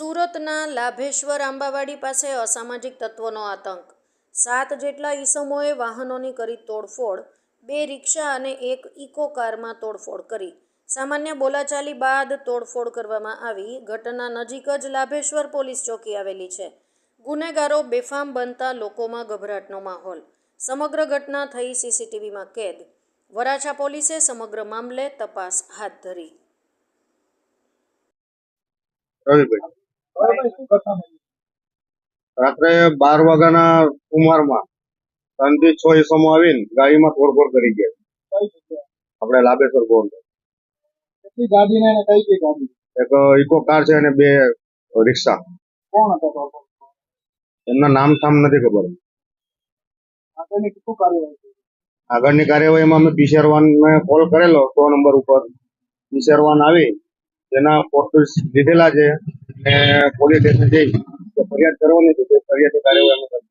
સુરતના લાભેશ્વર આંબાવાડી પાસે અસામાજિક તત્વોનો આતંક. સાત જેટલા ઈસમોએ વાહનોની કરી તોડફોડ, બે રિક્ષા અને એક ઇકો કારમાં તોડફોડ કરી. સામાન્ય બોલાચાલી બાદ તોડફોડ કરવામાં આવી. ઘટના નજીક જ લાભેશ્વર પોલીસ ચોકી આવેલી છે. ગુનેગારો બેફામ બનતા લોકોમાં ગભરાટનો માહોલ. સમગ્ર ઘટના થઈ સીસીટીવીમાં કેદ. વરાછા પોલીસે સમગ્ર મામલે તપાસ હાથ ધરી. રાત્રે બાર વાગ્યાના સુમારમાં ત્રણથી છ ઈસમો આવીને ગાડીમાં તોડફોડ કરી ગયા. આપણે લાભેશ્વર ગાડી? એક ઇકો કાર છે અને બે રિક્ષા. એમના નામ થામ નથી ખબર? આગળની કાર્યવાહીમાં અમે પીસીઆર વાન ને કોલ કરેલો સો નંબર ઉપર. પીસીઆર વાન આવી તેના ફોટો લીધેલા છે. અને પોલીસ સ્ટેશન જઈ ફરિયાદ કરવાની છે તે ફરિયાદની કાર્યવાહી